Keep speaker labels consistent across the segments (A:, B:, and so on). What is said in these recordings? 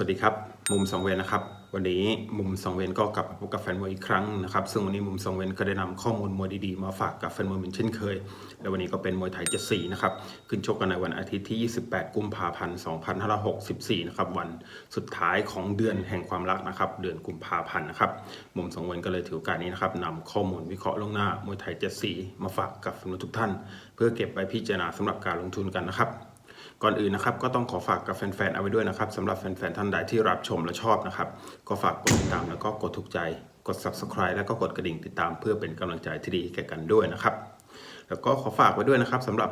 A: สวัสดีครับ มุมสองเวนนะครับ วันนี้มุมสองเวนก็กลับมาพบกับแฟนมวยอีกครั้งนะครับ ซึ่งวันนี้มุมสองเวนก็ได้นำข้อมูลมวยดีๆ มาฝากกับแฟนมวยเหมือนเช่นเคย และวันนี้ก็เป็นมวยไทยเจ็ดสีนะครับ ขึ้นชกกันในวันอาทิตย์ที่ 28 กุมภาพันธ์2564 นะครับ วันสุดท้ายของเดือนแห่งความรักนะครับ เดือนกุมภาพันธ์นะครับ มุมสองเวนก็เลยถือโอกาสนี้นะครับนำข้อมูลวิเคราะห์ล่วงหน้ามวยไทยเจ็ดสีมาฝากกับแฟนมวยทุกท่าน เพื่อเก็บไปพิจารณาสำหรับการลงทุนกันนะครับ ก่อนอื่นนะครับก็ต้องขอฝากกับแฟนๆเอาไว้ด้วยนะครับสำหรับแฟนๆท่านใดที่รับชมและชอบนะครับก็ฝากกดติดตามแล้วก็กดถูกใจกด subscribe แล้วก็กดกระดิ่งติดตามเพื่อเป็นกำลังใจที่ดีแก่กันด้วยนะครับ แล้วก็ขอฝากไว้ด้วยนะครับสำหรับ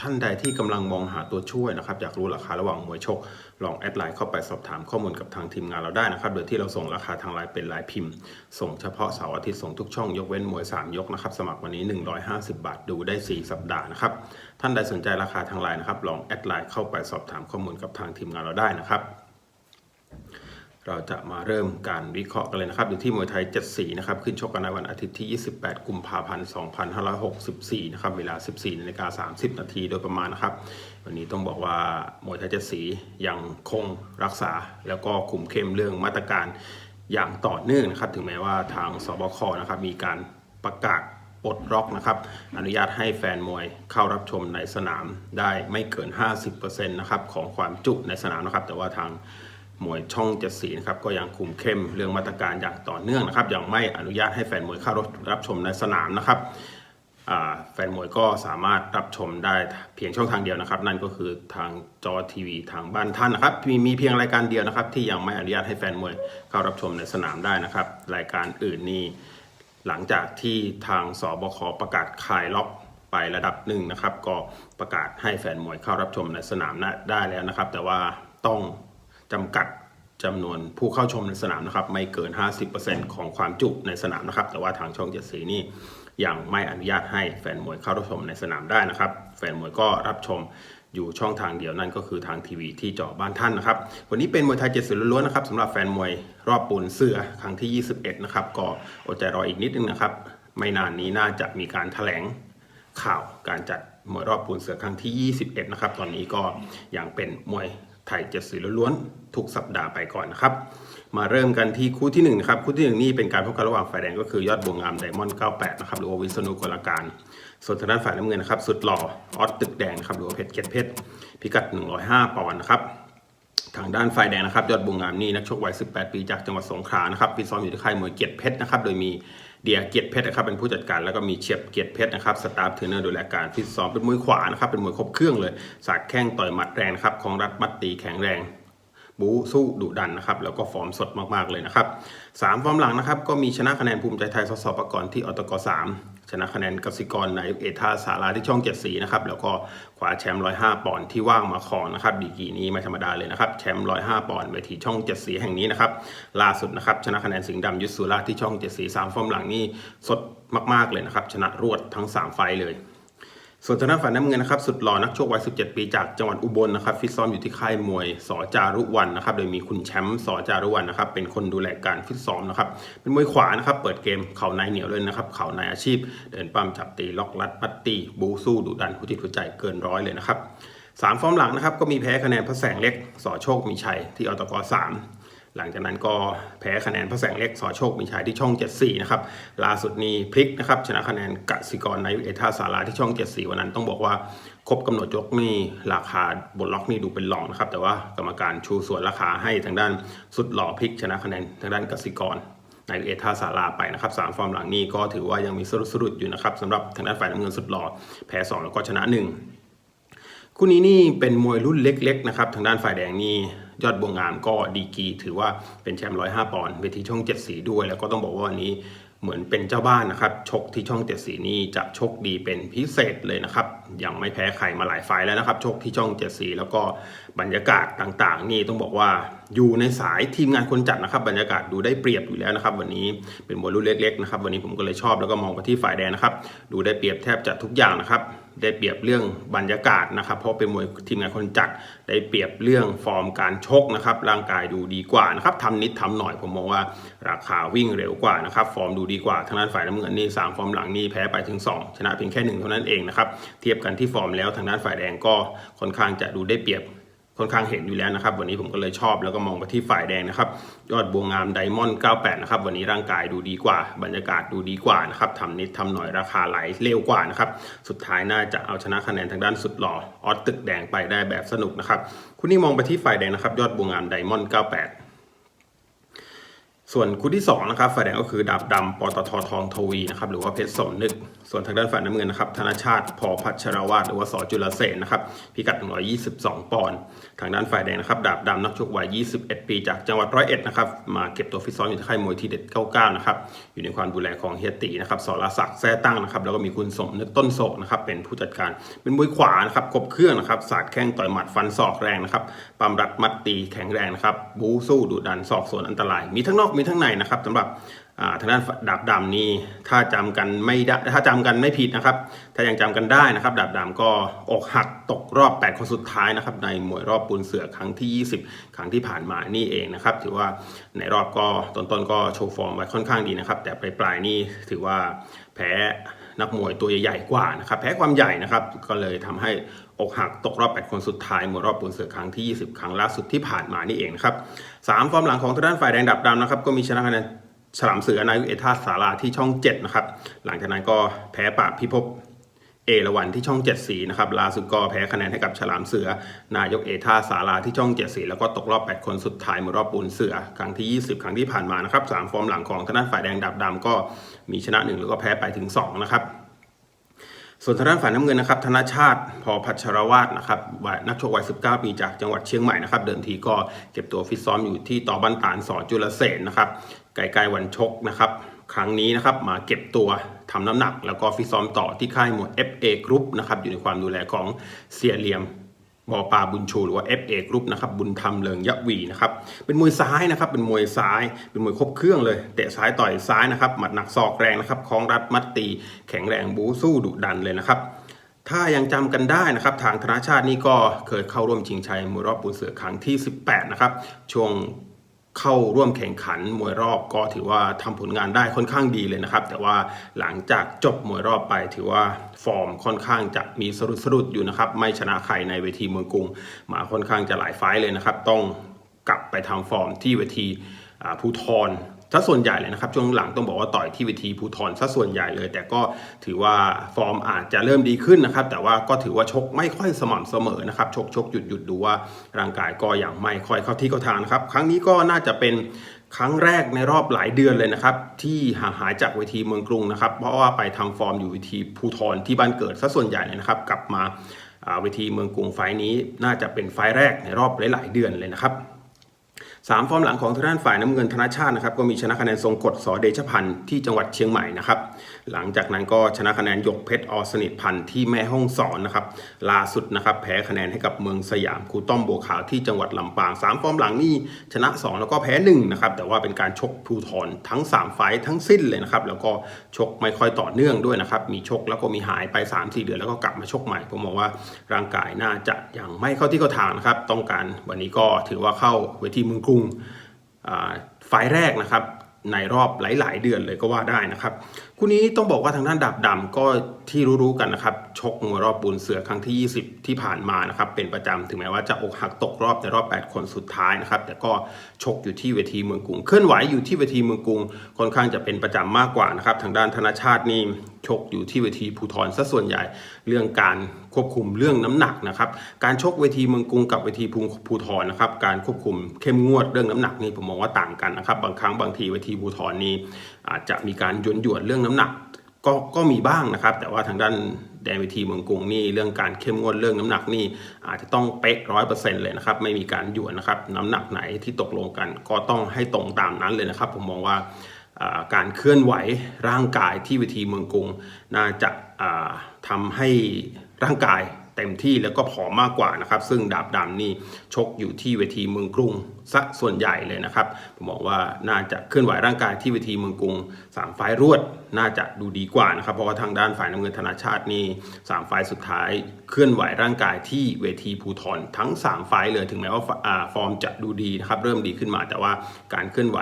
A: ท่านใดที่กำลังมองหาตัวช่วยนะครับอยากรู้ราคาระหว่างมวยชก ลองแอดไลน์เข้าไปสอบถามข้อมูลกับทางทีมงานเราได้นะครับ โดยที่เราส่งราคาทางไลน์เป็นรายพิมพ์ ส่งเฉพาะเสาร์อาทิตย์ส่งทุกช่องยกเว้นมวย 3 ยกนะครับ สมัครวันนี้ 150 บาทดูได้ 4 สัปดาห์นะครับ ท่านใดสนใจราคาทางไลน์นะครับ ลองแอดไลน์เข้าไปสอบถามข้อมูลกับทางทีมงานเราได้นะครับ เราจะมาเริ่มการวิเคราะห์กันเลยนะครับอยู่ที่มวยไทย7สีนะครับ ขึ้นชกกันในวันอาทิตย์ที่ 28 กุมภาพันธ์ 2564 นะครับ เวลา 14นาฬิกา30 นาทีโดยประมาณนะครับ วันนี้ต้องบอกว่ามวยไทย7สียังคงรักษา แล้วก็คุมเข้มเรื่องมาตรการอย่างต่อเนื่องนะครับ ถึงแม้ว่าทางสบค นะครับ มีการประกาศปลดล็อกนะครับ อนุญาตให้แฟนมวยเข้ารับชมในสนามได้ไม่เกิน 50%นะครับของความจุในสนามนะครับ แต่ว่าทาง มวยช่องเจ็ดสีนะครับก็ยังคุมเข้มเรื่องมาตรการอย่างต่อเนื่องนะครับยังไม่อนุญาตให้แฟนมวยเข้ารับชมในสนามนะครับแฟนมวยก็สามารถรับชมได้เพียงช่องทางเดียวนะครับ นั่นก็คือทางจอทีวีทางบ้านท่านนะครับมีมีเพียงรายการเดียวนะครับ ที่ยังไม่อนุญาตให้แฟนมวยเข้ารับชมในสนามได้นะครับ รายการอื่นนี่หลังจากที่ทางสบคประกาศคลายล็อกไประดับหนึ่งนะครับ ก็ประกาศให้แฟนมวยเข้ารับชมในสนามได้แล้วนะครับ แต่ว่าต้อง จำกัดจำนวนผู้เข้าชมในสนามนะครับ ไม่เกิน 50%ของความจุในสนามนะครับ แต่ว่าทางช่องเจ็ดสีนี่ยังไม่อนุญาตให้แฟนมวยเข้ารับชมในสนามได้นะครับ แฟนมวยก็รับชมอยู่ช่องทางเดียวนั่นก็คือทางทีวีที่จอบ้านท่านนะครับ วันนี้เป็นมวยไทยเจ็ดสีล้วนๆนะครับสำหรับแฟนมวยรอบปูนเสือครั้งที่ 21 นะครับ ก็อดใจรออีกนิดนึงนะครับ ไม่นานนี้น่าจะมีการแถลงข่าวการจัดมวยรอบปูนเสือครั้งที่ 21 นะครับ ตอนนี้ก็ยังเป็นมวย ไทยเจ็ดสีล้วนๆทุกสัปดาห์ไปก่อนนะครับ มาเริ่มกันที่คู่ที่1นะครับคู่ที่1นี่เป็นการพบกันระหว่างฝ่ายแดงก็คือยอดบวงงามไดมอนด์98นะครับหรือว่าวิษณุกลการ ส่วนทางด้านฝ่ายน้ำเงินนะครับสุดหล่อออสตึกแดงนะครับหรือว่าเพชรเกตเพชรพิกัด 105 ปอนด์นะครับทางด้านฝ่ายแดงนะครับยอดบุงงามนี่นักชกวัย 18 ปีจากจังหวัดสงขลานะครับฟิตซ้อมอยู่ที่ค่ายมวยเกียรติเพชรนะครับโดยมี เดียเกียรติเพชรนะครับเป็นผู้จัดการแล้วก็มีเฉียบเกียรติเพชรนะครับสตาฟเทรนเนอร์ดูแลการฟิตซ้อมเป็นมวยขวานะครับเป็นมวยครบเครื่องเลยสากแข้งต่อยหมัดแรงครับของรัดมัดตีแข็งแรงบูสู้ดุดันนะครับแล้วก็ฟอร์มสดมากๆเลยนะครับสามฟอร์มหลังนะครับก็มีชนะคะแนนภูมิใจไทยสสประกรณ์ที่อตกสาม ชนะคะแนนกสิกรในเอท่าสาราที่ช่องเจ็ดสีนะครับแล้วก็คว้าแชมป์ร้อยห้าปอนด์ที่ว่างมาครองนะครับดีกีนี้ไม่ธรรมดาเลยนะครับแชมป์ร้อยห้าปอนด์เวทีช่องเจ็ดสีแห่งนี้นะครับล่าสุดนะครับชนะคะแนนสิงห์ดำยุทธสุราที่ช่องเจ็ดสีสามฟอร์มหลังนี่สดมากๆเลยนะครับชนะรวดทั้งสามไฟเลย ส่วนทางด้านฝ่ายน้ำเงินนะครับสุดหล่อนักชกวัย 17 ปีจากจังหวัดอุบลนะครับฟิตซ้อมอยู่ที่ค่ายมวยสอจารุวันนะครับโดยมีคุณแชมป์สอจารุวันนะครับเป็นคนดูแลการฟิตซ้อมนะครับเป็นมวยขวานะครับเปิดเกมเข่าในเหนียวเลยนะครับเข่าในอาชีพ เดินปั้มจับตีล็อกลัดปัดตีบูสู้ดุดันผู้จิตผู้ใจเกินร้อยเลยนะครับสามฟอร์มหลังนะครับก็มีแพ้คะแนนพระแสงเล็กสอโชคมีชัยที่อตกสาม หลังจากนั้นก็แพ้คะแนนพระแสงเล็กสอโชคมีชัยที่ช่อง 74 นะครับ ล่าสุดนี้พลิกนะครับ ชนะคะแนนกสิกรในเอท่าสาราที่ช่อง 74 วันนั้นต้องบอกว่าครบกำหนดยกนี่ราคาบนล็อกนี่ดูเป็นรองนะครับ แต่ว่ากรรมการชูส่วนราคาให้ทางด้านสุดหล่อพลิก ชนะคะแนนทางด้านกสิกรในเอท่าสาราไปนะครับสามฟอร์มหลังนี้ก็ถือว่ายังมีสรุดสรุดอยู่นะครับสำหรับทางด้านฝ่ายน้ำเงินสุดหล่อแพ้สองแล้วก็ชนะหนึ่งคู่นี้นี่เป็นมวยรุ่นเล็กๆนะครับทางด้านฝ่ายแดงนี่ ยอดบวงงามก็ดีกีถือว่าเป็นแชมป์ร้อยห้าปอนด์เวทีช่องเจ็ดสีด้วย แล้วก็ต้องบอกว่าวันนี้เหมือนเป็นเจ้าบ้านนะครับ ชกที่ช่องเจ็ดสีนี่จะชกดีเป็นพิเศษเลยนะครับ ยังไม่แพ้ใครมาหลายไฟแล้วนะครับ ชกที่ช่องเจ็ดสีแล้วก็บรรยากาศต่างๆ นี่ต้องบอกว่าอยู่ในสายทีมงานคนจัดนะครับ บรรยากาศดูได้เปรียบอยู่แล้วนะครับ วันนี้เป็นมวยรุ่นเล็กๆนะครับวันนี้ผมก็เลยชอบแล้วก็มองไปที่ฝ่ายแดงนะครับ ดูได้เปรียบแทบจะทุกอย่างนะครับ ได้เปรียบเรื่องบรรยากาศนะครับ เพราะเป็นมวยทีมงานคนจัดได้เปรียบเรื่องฟอร์มการชกนะครับ ร่างกายดูดีกว่านะครับทำนิดทำหน่อยผมมองว่าราคาวิ่งเร็วกว่านะครับ ฟอร์มดูดีกว่าทางด้านฝ่ายน้ำเงินนี่สามฟอร์มหลังนี่แพ้ไปถึง 2 ชนะเพียงแค่หนึ่งเท่านั้นเองนะครับ เทียบกันที่ฟอร์มแล้วทางด้านฝ่ายแดงก็ค่อนข้างจะดูได้เปรียบ ค่อนข้างเห็นอยู่แล้วนะครับ วันนี้ผมก็เลยชอบแล้วก็มองไปที่ฝ่ายแดงนะครับ ยอดบัวงามไดมอนด์98 นะครับ วันนี้ร่างกายดูดีกว่า บรรยากาศดูดีกว่านะครับทำนิดทำหน่อยราคาไหลเร็วกว่านะครับ สุดท้ายน่าจะเอาชนะคะแนนทางด้านสุดหล่อออสตึกแดงไปได้แบบสนุกนะครับคุณนี่มองไปที่ฝ่ายแดงนะครับ ยอดบัวงามไดมอนด์98 ส่วนคู่ที่2นะครับฝ่ายแดงก็คือดาบดำปตททองทวีนะครับหรือว่าเพชรสมนึก ส่วนทางด้านฝ่ายน้ำเงินนะครับธนชาติพอพัชรวาทหรือว่าสจุลเสนนะครับพิกัด 122 ปอนด์ทางด้านฝ่ายแดงนะครับดาบดำนักชกวัย 21 ปีจากจังหวัดร้อยเอ็ดนะครับมาเก็บตัวฟิตซ้อมอยู่ที่ค่ายมวยทีเด็ด 99 นะครับอยู่ในความดูแลของเฮียตีนะครับสรศักดิ์แท้ตั้งนะครับแล้วก็มีคุณสมนึกต้นโศกนะครับเป็นผู้จัดการเป็นมวยขวานะครับครบเครื่องนะครับสาดแข้งต่อยหมัดฟันศอกแรงนะครับปั๊มรัดมัดตีแข็งแรงนะครับบู๊สู้ดุดันศอกสวนอันตรายมีทั้งนอกมีทั้งในนะครับสำหรับทางด้านดาบดำนี่ถ้าจำกันไม่ได้ถ้าจำกันไม่ผิดนะครับ ถ้ายังจำกันได้นะครับ ดาบดำก็อกหักตกรอบ 8 คนสุดท้ายนะครับ ในมวยรอบปูนเสือครั้งที่ 20 ครั้งที่ผ่านมานี่เองนะครับ ถือว่าในรอบก็ต้นๆก็โชว์ฟอร์มไว้ค่อนข้างดีนะครับ แต่ปลายๆนี่ถือว่าแพ้นักมวยตัวใหญ่ๆกว่านะครับ แพ้ความใหญ่นะครับ ก็เลยทำให้อกหักตกรอบ 8 คนสุดท้ายมวยรอบปูนเสือครั้งที่ 20 ครั้งล่าสุดที่ผ่านมานี่เองนะครับ สามฟอร์มหลังของทางด้านฝ่ายแดงดาบดำนะครับก็มีชนะคะแนนฉลามเสือนายวิเอทาสาราที่ช่อง 7 นะครับ หลังจากนั้นก็แพ้ปะพิภพเอราวันที่ช่อง 7 สีนะครับลาสุก็แพ้คะแนนให้กับฉลามเสือ นายกเอทาสาราที่ช่อง 7 สี แล้วก็ตกรอบ 8 คนสุดท้ายมารอบปูนเสือ ครั้งที่ 20 ครั้งที่ผ่านมานะครับสามฟอร์มหลังของทางด้านฝ่ายแดงดับดำก็มีชนะ 1 แล้วก็แพ้ไปถึง2นะครับ ส่วนทางด้านฝ่ายน้ำเงินนะครับธนชาติพอพัชรวาสนะครับนักชกวัย 19 ปีจากจังหวัดเชียงใหม่นะครับ เดิมทีก็เก็บตัวฟิตซ้อมอยู่ที่ต่อบันตานสอนจุลเสนนะครับไกลๆวันชกนะครับ ครั้งนี้นะครับมาเก็บตัวทำน้ำหนัก แล้วก็ฟิตซ้อมต่อที่ค่ายมวย FA Group นะครับอยู่ในความดูแลของเสียเหลี่ยม บอปาบุญชูหรือว่า FA Group นะครับบุญธรรมเลิงยะวีนะครับเป็นมวยซ้ายนะครับเป็นมวยซ้ายเป็นมวยครบเครื่องเลยเตะซ้ายต่อยซ้ายนะครับหมัดหนักศอกแรงนะครับคล้องรัดมัดตีแข็งแรงบูสู้ดุดันเลยนะครับถ้ายังจำกันได้นะครับทางธนาชาตินี่ก็เคยเข้าร่วมชิงชัยมวยรอบปูนเสือครั้งที่ 18 นะครับช่วง เข้าร่วมแข่งขันมวยรอบก็ถือว่าทำผลงานได้ค่อนข้างดีเลยนะครับ แต่ว่าหลังจากจบมวยรอบไปถือว่าฟอร์มค่อนข้างจะมีสะดุดสะดุดอยู่นะครับ ไม่ชนะใครในเวทีเมืองกรุง มาค่อนข้างจะหลายไฟเลยนะครับ ต้องกลับไปทำฟอร์มที่เวทีอ่าภูทร ซะส่วนใหญ่เลยนะครับช่วงหลังต้องบอกว่าต่อยที่เวทีภูทรซะส่วนใหญ่เลย แต่ก็ถือว่าฟอร์มอาจจะเริ่มดีขึ้นนะครับแต่ว่าก็ถือว่าชกไม่ค่อยสม่ำเสมอนะครับชกชกหยุดหยุดดูว่าร่างกายก็ยังไม่ค่อยเข้าที่เข้าทางครับครั้งนี้ก็น่าจะเป็นครั้งแรกในรอบหลายเดือนเลยนะครับ ที่ห่างหายจากเวทีเมืองกรุงนะครับ เพราะว่าไปทำฟอร์มอยู่เวทีภูทรที่บ้านเกิดซะส่วนใหญ่เลยนะครับ กลับมาเวทีเมืองกรุงไฟนี้น่าจะเป็นไฟแรกในรอบหลาย ๆ เดือนเลยนะครับ สามฟอร์มหลังของทางด้านฝ่ายน้ำเงินธนชาตินะครับก็มีชนะคะแนนทรงกฎสอเดชพันธ์ที่จังหวัดเชียงใหม่นะครับหลังจากนั้นก็ชนะคะแนนหยกเพชรอสนิทพันธ์ที่แม่ห้องสอนนะครับล่าสุดนะครับแพ้คะแนนให้กับเมืองสยามครูต้อมบัวขาวที่จังหวัดลำปางสามฟอร์มหลังนี่ชนะ 2 แล้วก็แพ้1นะครับแต่ว่าเป็นการชกภูทรทั้ง 3 ไฟท์ทั้งสิ้นเลยนะครับแล้วก็ชกไม่ค่อยต่อเนื่องด้วยนะครับมีชกแล้วก็มีหายไป 3-4 เดือนแล้วก็กลับมาชกใหม่ผมมองว่าร่างกายน่าจะยังไม่เข้าที่เข้าทางนะครับต้องการวันนี้ก็ถือว่าเข้าเวทีมืองกรุงไฟล์แรกนะครับในรอบหลาย ๆ เดือนเลยก็ว่าได้นะครับคู่นี้ต้องบอกว่าทางด้านดาบดำก็ที่รู้ๆกันนะครับชกมวยรอบปูนเสือครั้งที่ 20 ที่ผ่านมานะครับเป็นประจำถึงแม้ว่าจะอกหักตกรอบในรอบ 8 คนสุดท้ายนะครับแต่ก็ชกอยู่ที่เวทีเมืองกรุง เคลื่อนไหวอยู่ที่เวทีเมืองกรุงค่อนข้างจะเป็นประจำมากกว่านะครับทางด้านธนชาตินี่ชกอยู่ที่เวทีภูทรซะส่วนใหญ่เรื่องการควบคุมเรื่องน้ำหนักนะครับการชกเวทีเมืองกรุงกับเวทีภูทรนะครับการควบคุมเข้มงวดเรื่องน้ำหนักนี่ผมมองว่าต่างกันนะครับบางครั้งบางทีเวทีภูทรนี่ อาจจะมีการหยวนหยวนเรื่องน้ำหนัก ก็ก็มีบ้างนะครับ แต่ว่าทางด้านแดนเวทีเมืองกรุงนี่เรื่องการเข้มงวดเรื่องน้ำหนักนี่อาจจะต้องเป๊ะร้อยเปอร์เซ็นต์เลยนะครับ ไม่มีการหยวนนะครับน้ำหนักไหนที่ตกลงกัน ก็ต้องให้ตรงตามนั้นเลยนะครับ ผมมองว่าการเคลื่อนไหวร่างกายที่เวทีเมืองกรุง น่าจะอ่าทำให้ร่างกาย เต็มที่แล้วก็ผอมมากกว่านะครับ ซึ่งดาบดำนี่ชกอยู่ที่เวทีเมืองกรุงซะส่วนใหญ่เลยนะครับ ผมบอกว่าน่าจะเคลื่อนไหวร่างกายที่เวทีเมืองกรุงสามไฟล์รวด น่าจะดูดีกว่านะครับเพราะว่าทางด้านฝ่ายน้ำเงินธนาชาตินี่สามไฟล์สุดท้ายเคลื่อนไหวร่างกายที่เวทีภูทรทั้ง3ไฟล์เลยถึงแม้ว่าาฟอร์มจะดูดีนะครับเริ่มดีขึ้นมาแต่ว่าการเคลื่อนไหว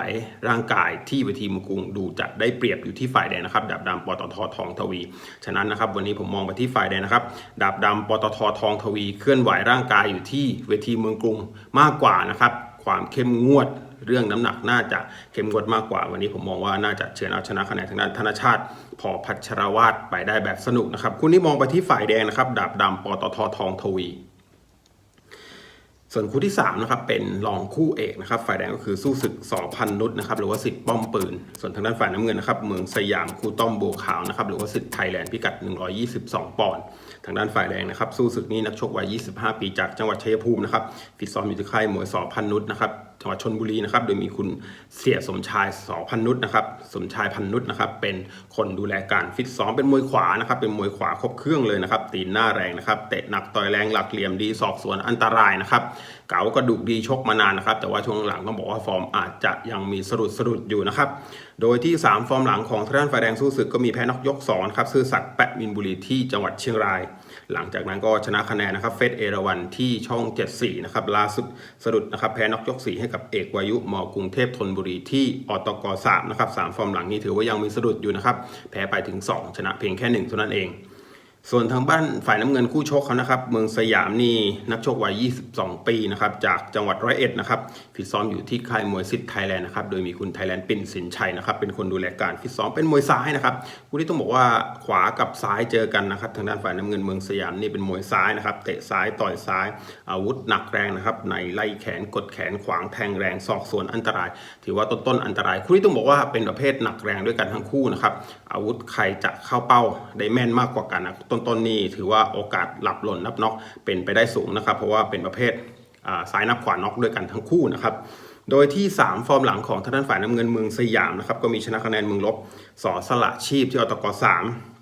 A: ร่างกายที่เวทีเมืองกรุงดูจะได้เปรียบอยู่ที่ฝ่ายแดงนะครับดาบดำปตททองทวี ฉะนั้นนะครับวันนี้ผมมองไปที่ฝ่ายแดงนะครับดาบดำปตททองทวี เคลื่อนไหวร่างกายอยู่ที่เวทีเมืองกรุงมากกว่านะครับความเข้มงวด เรื่องน้ำหนักน่าจะเข้มงวดมากกว่า วันนี้ผมมองว่าน่าจะเฉือนเอาชนะคะแนนทางด้านธนชาติ พอพัชรวาดไปได้แบบสนุกนะครับคุณที่มองไปที่ฝ่ายแดงนะครับ ดาบดำปตททองทวีส่วนคู่ที่3นะครับเป็นรองคู่เอกนะครับฝ่ายแดงก็คือสู้ศึกสอพันนุษนะครับหรือว่าสิทธิ์ป้อมปืน ส่วนทางด้านฝ่ายน้ำเงินนะครับเมืองสยามคู่ต้อมโบวขาวนะครับหรือว่าสิทธิ์ไทยแลนด์พิกัด 122 ปอนด์ทางด้านฝ่ายแดงนะครับสู้ศึกนี้นักชกวัย 25 ปีจากจังหวัดชัยภูมินะครับฟิตซ้อมอยู่ที่ค่ายมวยสอพันนุษนะครับ จังหวัดชนบุรีนะครับ โดยมีคุณเสียสมชายสอพันนุษนะครับ สมชายพันนุษนะครับ เป็นคนดูแลการฟิตซ้อมเป็นมวยขวานะครับ เป็นมวยขวาครบเครื่องเลยนะครับ ตีนหน้าแรงนะครับ เตะหนักต่อยแรงหลักเหลี่ยมดีสอบสวนอันตรายนะครับเก๋ากระดูกดีชกมานานนะครับ แต่ว่าช่วงหลังต้องบอกว่าฟอร์มอาจจะยังมีสะดุดสะดุดอยู่นะครับ โดยที่ 3 ฟอร์มหลังของทางด้านฝ่ายแดงสู้ศึกก็มีแพ้นอกยก2นครับซื่อสัตย์แปะมินบุรีที่จังหวัดเชียงราย หลังจากนั้นก็ชนะคะแนนนะครับเฟสเอราวันที่ช่อง 74 นะครับล่าสุดสะดุดนะครับแพ้นอกยก 4 ให้กับเอกวายุมกรุงเทพธนบุรีที่อตก3นะครับสามฟอร์มหลังนี้ถือว่ายังมีสะดุดอยู่นะครับแพ้ไปถึง 2 ชนะเพียงแค่ 1 เท่านั้นเอง ส่วนทางบ้านฝ่ายน้ำเงินคู่ชกเขานะครับ เมืองสยามนี่นักชกวัย 22 ปีนะครับจากจังหวัดร้อยเอ็ดนะครับฟิตซ้อมอยู่ที่ค่ายมวยซิดไทยแลนด์นะครับโดยมีคุณไทยแลนด์ปิ่นสินชัยนะครับเป็นคนดูแลการฟิตซ้อมเป็นมวยซ้ายนะครับคู่นี้ต้องบอกว่าขวากับซ้ายเจอกันนะครับทางด้านฝ่ายน้ำเงินเมืองสยามนี่เป็นมวยซ้ายนะครับเตะซ้ายต่อยซ้ายอาวุธหนักแรงนะครับในไล่แขนกดแขนขวางแทงแรงศอกส่วนอันตราย ถือว่าต้นต้นอันตรายคู่นี้ต้องบอกว่าเป็นประเภทหนักแรงด้วยกันทั้งคู่นะครับอาวุธใครจะเข้าเป้าได้แม่นมากกว่ากันนะต้นๆนี่ถือว่าโอกาสหลับหล่นนับน็อกเป็นไปได้สูงนะครับ เพราะว่าเป็นประเภทสาซ้ายนับขวาน็อกด้วยกันทั้งคู่นะครับโดยที่ 3 ฟอร์มหลังของทางด้านฝ่ายน้ำเงินเมืองสยามนะครับก็มีชนะคะแนนเมืองลบสอสละชีพที่อตก3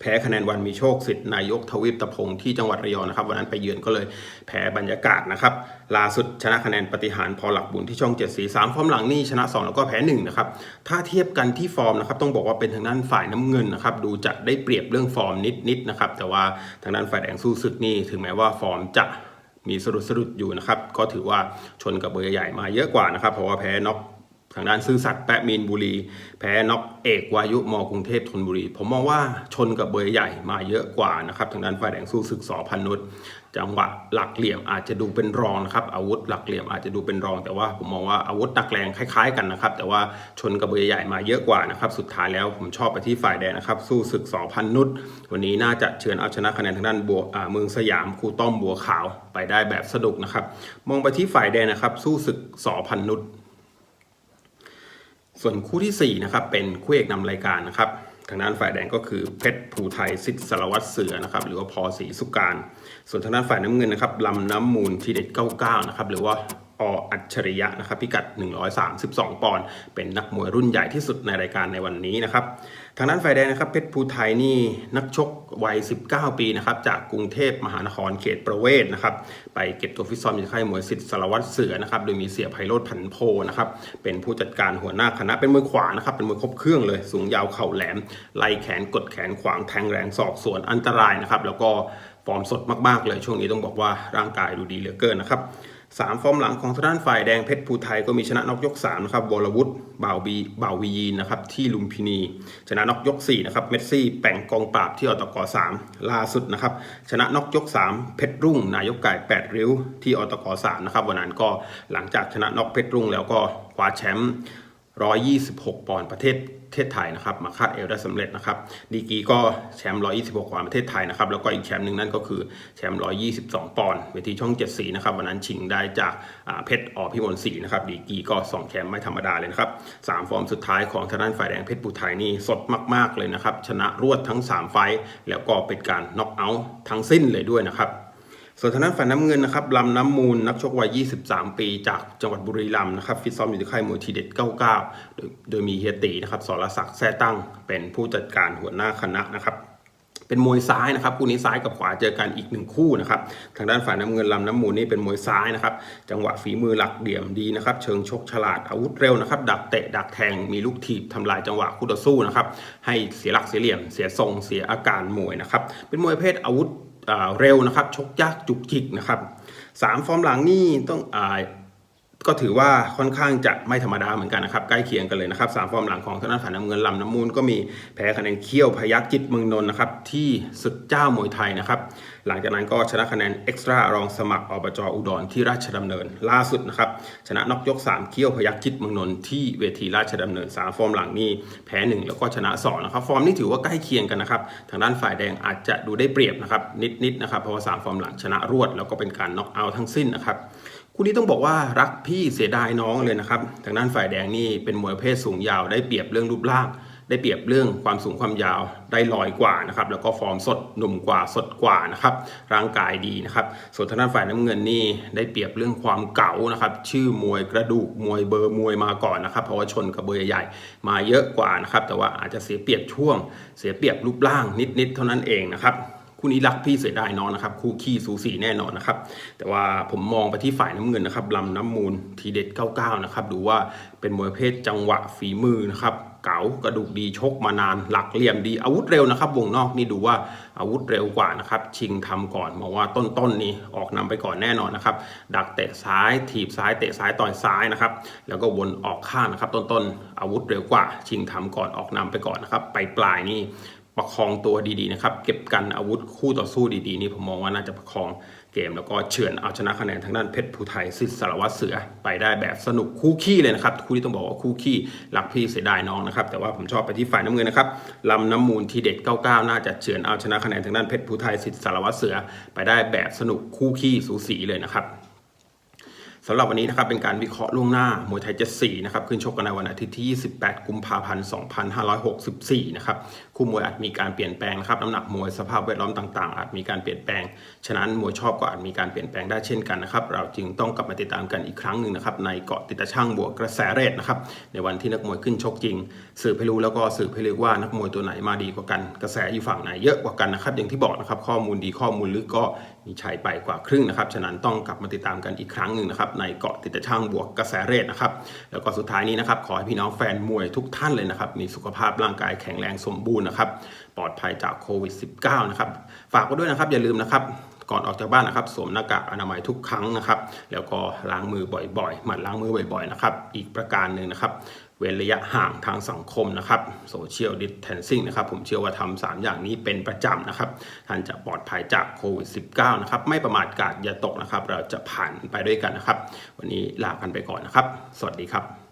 A: แพ้คะแนนวันมีโชคสิทธิ์นายกทวีปตะพงที่จังหวัดระยองนะครับวันนั้นไปเยือนก็เลยแพ้บรรยากาศนะครับล่าสุดชนะคะแนนปฏิหารพอหลักบุญที่ช่อง7สี3ฟอร์มหลังนี่ชนะ 2 แล้วก็แพ้1นะครับถ้าเทียบกันที่ฟอร์มนะครับต้องบอกว่าเป็นทางด้านฝ่ายน้ำเงินนะครับดูจะได้เปรียบเรื่องฟอร์มนิดๆนะครับแต่ว่าทางด้านฝ่ายแดงสู้ศึกนี่ถึงแม้ว่าฟอร์มจะมีสะดุดสะดุดอยู่นะครับก็ถือว่าชนกับเบอร์ใหญ่มาเยอะกว่านะครับเพราะว่าแพ้น็อก ทางด้านซื่อสัตย์แปะมีนบุรี แพ้น็อกเอกวายุมกรุงเทพธนบุรี ผมมองว่าชนกับเบอร์ใหญ่มาเยอะกว่านะครับทางด้านฝ่ายแดงสู้ศึกสอพันนุษจังหวะหลักเหลี่ยมอาจจะดูเป็นรองนะครับอาวุธหลักเหลี่ยมอาจจะดูเป็นรอง แต่ว่าผมมองว่าอาวุธหนักแรงคล้ายๆกันนะครับแต่ว่าชนกับเบอร์ใหญ่มาเยอะกว่านะครับสุดท้ายแล้วผมชอบไปที่ฝ่ายแดงนะครับสู้ศึกสอพันนุษวันนี้น่าจะเชิญเอาชนะคะแนนทางด้านบัวเมืองสยามครูต้อมบัวขาวไปได้แบบสนุกนะครับมองไปที่ฝ่ายแดงนะครับสู้ศึกสอพันนุษ ส่วนคู่ที่ 4 นะครับ เป็นคู่เอกนำรายการนะครับ ทางด้านฝ่ายแดงก็คือเพชรภูไทยสิทธิสารวัตรเสือนะครับ หรือว่าพอศรีสุการ ส่วนทางด้านฝ่ายน้ำเงินนะครับลำน้ำมูลทีเด็ด99 นะครับ หรือว่าออัจฉริยะนะครับพิกัด 132 ปอนด์เป็นนักมวยรุ่นใหญ่ที่สุดในรายการในวันนี้นะครับ ทางด้านฝ่ายแดงนะครับเพชรภูไทยนี่นักชกวัย 19 ปีนะครับจากกรุงเทพมหานครเขตประเวศนะครับไปเก็บตัวฟิตซ้อมอยู่ค่ายมวยสิทธิ์สารวัตรเสือนะครับโดยมีเสียไพโรธพันโพนะครับเป็นผู้จัดการหัวหน้าคณะเป็นมือขวานะครับเป็นมือครบเครื่องเลยสูงยาวเข่าแหลมไล่แขนกดแขนขวางแทงแรงศอกสวนอันตรายนะครับแล้วก็ฟอร์มสดมากๆเลยช่วงนี้ต้องบอกว่าร่างกายดูดีเหลือเกินนะครับ สามฟอร์มหลังของทางด้านฝ่ายแดงเพชรภูไทยก็มีชนะนอกยก3นะครับวรวุฒิบ่าวบีบ่าววียีนนะครับที่ลุมพินี ชนะนอกยก4นะครับเมสซี่แป่งกองปราบที่อตก3ล่าสุดนะครับชนะนอกยก 3 เพชรรุ่ง นายกไก่8ริ้วที่อตก3นะครับวันนั้นก็หลังจากชนะนอกเพชรรุ่งแล้วก็คว้าแชมป์ 126 ปอนด์ประเทศประเทศไทยนะครับมาคาดเอวได้สำเร็จนะครับดีกีก็แชมป์126ปอนด์ประเทศไทยนะครับแล้วก็อีกแชมป์หนึ่งนั่นก็คือแชมป์122 ปอนด์เวทีช่อง7สีนะครับวันนั้นชิงได้จากเพชรอพิมลศรีนะครับดีกีก็2แชมป์ไม่ธรรมดาเลยนะครับสามฟอร์มสุดท้ายของทางด้านฝ่ายแดงเพชรปุไทยนี่สดมาก ๆเลยนะครับชนะรวดทั้ง 3 ไฟแล้วก็เป็นการน็อกเอาท์ทั้งสิ้นเลยด้วยนะครับ ส่วนทางด้านฝ่ายน้ำเงินนะครับลำน้ำมูลนักชกวัย 23 ปี จากจังหวัดบุรีรัมย์นะครับฟิตซ้อมอยู่ที่ค่ายมวยทีเด็ด 99 โดยโดยมีเฮียตีนะครับสรศักดิ์แท้ตั้งเป็นผู้จัดการหัวหน้าคณะนะครับเป็นมวยซ้ายนะครับคู่นี้ซ้ายกับขวาเจอกันอีกหนึ่งคู่นะครับทางด้านฝ่ายน้ำเงินลำน้ำมูลนี่เป็นมวยซ้ายนะครับจังหวะฝีมือหลักเดี่ยมดีนะครับเชิงชกฉลาดอาวุธเร็วนะครับดักเตะดักแทงมีลูกถีบทำลายจังหวะคู่ต่อสู้นะครับให้เสียหลักเสียเหลี่ยม เสียทรงเสียอาการมวยนะครับเป็นมวยประเภทอาวุธ เร็วนะครับ ชกยากจุกจิกนะครับสามฟอร์มหลังนี่ต้องอ่า ก็ถือว่าค่อนข้างจะไม่ธรรมดาเหมือนกันนะครับ ใกล้เคียงกันเลยนะครับสามฟอร์มหลังของทางด้านฝ่ายน้ำเงินลำน้ำมูลก็มีแพ้คะแนนเขี้ยวพยักจิตเมืองนนท์นะครับที่สุดเจ้ามวยไทยนะครับหลังจากนั้นก็ชนะคะแนนเอ็กซ์ตร้ารองสมัครอบจอุดรที่ราชดำเนินล่าสุดนะครับชนะนอกยก 3เขี้ยวพยักจิตเมืองนนท์ที่เวทีราชดำเนินสามฟอร์มหลังนี่แพ้หนึ่งแล้วก็ชนะสองนะครับฟอร์มนี่ถือว่าใกล้เคียงกันนะครับทางด้านฝ่ายแดงอาจจะดูได้เปรียบนะครับนิดๆนะครับเพราะว่าสามฟอร์มหลังชนะรวดแล้วก็เป็นการน็อกเอาท์ทั้งสิ้นนะครับ คู่นี้ต้องบอกว่ารักพี่เสียดายน้องเลยนะครับทางด้านฝ่ายแดงนี่เป็นมวยเพศสูงยาวได้เปรียบเรื่องรูปร่าง ได้เปรียบเรื่องความสูงความยาวได้ลอยกว่านะครับแล้วก็ฟอร์มสดหนุ่มกว่าสดกว่านะครับร่างกายดีนะครับส่วนทางด้านฝ่ายน้ำเงินนี่ได้เปรียบเรื่องความเก๋านะครับชื่อมวยกระดูกมวยเบอร์มวยมาก่อนนะครับเพราะว่าชนกับเบอร์ใหญ่มาเยอะกว่านะครับแต่ว่าอาจจะเสียเปรียบช่วง เสียเปรียบรูปร่างนิดๆเท่านั้นเองนะครับ คู่นี้รักพี่เสียดายน้องนะครับ คู่ขี้สูสีแน่นอนนะครับ แต่ว่าผมมองไปที่ฝ่ายน้ำเงินนะครับลำน้ำมูลทีเด็ด99นะครับดูว่าเป็นมวยเพศจังหวะฝีมือนะครับเก๋ากระดูกดีชกมานานหลักเหลี่ยมดีอาวุธเร็วนะครับวงนอกนี่ดูว่าอาวุธเร็วกว่านะครับชิงทำก่อนมองว่าต้นๆนนี่ออกนำไปก่อนแน่นอนนะครับดักเตะซ้ายถีบซ้ายเตะซ้ายต่อยซ้ายนะครับแล้วก็วนออกข้างนะครับต้นๆอาวุธเร็วกว่า ชิงทำก่อนออกนำไปก่อนนะครับไปปลายนี่ ประคองตัวดีๆนะครับเก็บกันอาวุธคู่ต่อสู้ดีๆนี่ผมมองว่าน่าจะประคองเกม แล้วก็เฉือนเอาชนะคะแนนทางด้านเพชรภูไทยสิทธิ์สารวัตรเสือไปได้แบบสนุกคู่ขี้เลยนะครับคู่ที่ต้องบอกว่าคู่ขี้รักพี่เสียดายน้องนะครับแต่ว่าผมชอบไปที่ฝ่ายน้ำเงินนะครับลำน้ำมูลทีเด็ด 99 น่าจะเฉือนเอาชนะคะแนนทางด้านเพชรภูไทยสิทธิ์สารวัตรเสือ ไปได้แบบสนุกคู่ขี้สูสีเลยนะครับ สำหรับวันนี้นะครับเป็นการวิเคราะห์ล่วงหน้ามวยไทยเจ็ดสี่นะครับขึ้นชกกันในวันอาทิตย์ที่ 28 กุมภาพันธ์ 2564 นะครับคู่มวยอาจมีการเปลี่ยนแปลงนะครับน้ำหนักมวยสภาพแวดล้อมต่างๆ อาจมีการเปลี่ยนแปลง ฉะนั้นมวยชอบก็อาจมีการเปลี่ยนแปลงได้เช่นกันนะครับเราจึงต้องกลับมาติดตามกันอีกครั้งหนึ่งนะครับในเกาะติดตาช่างบวกกระแสเรทนะครับในวันที่นักมวยขึ้นชกจริง สืบให้รู้แล้วก็สืบให้รู้ว่านักมวยตัวไหนมาดีกว่ากัน กระแสอยู่ฝั่งไหนเยอะกว่ากันนะครับอย่างที่บอกนะครับข้อมูลดีข้อมูลลึกก็มีชัยไปกว่าครึ่งนะครับ ฉะนั้นต้องกลับมาติดตามกันอีกครั้งหนึ่งนะครับ ในเกาะติดตาช่างบวกกระแสเรทนะครับ แล้วก็สุดท้ายนี้นะครับ ขอให้พี่น้องแฟนมวยทุกท่านเลยนะครับ มีสุขภาพร่างกายแข็งแรงสมบูรณ์นะครับ ปลอดภัยจากโควิด -19 นะครับ ฝากไว้ด้วยนะครับ อย่าลืมนะครับก่อนออกจากบ้านนะครับสวมหน้ากากอนามัยทุกครั้งนะครับ แล้วก็ล้างมือบ่อยๆหมั่นล้างมือบ่อยๆนะครับ อีกประการหนึ่งนะครับ เว้นระยะห่างทางสังคมนะครับโซเชียลดิสเทนซิ่งนะครับผมเชื่อว่าทำสามอย่างนี้เป็นประจำนะครับ ท่านจะปลอดภัยจากโควิด -19 นะครับ ไม่ประมาทกาดอย่าตกนะครับ เราจะผ่านไปด้วยกันนะครับ วันนี้ลากันไปก่อนนะครับ สวัสดีครับ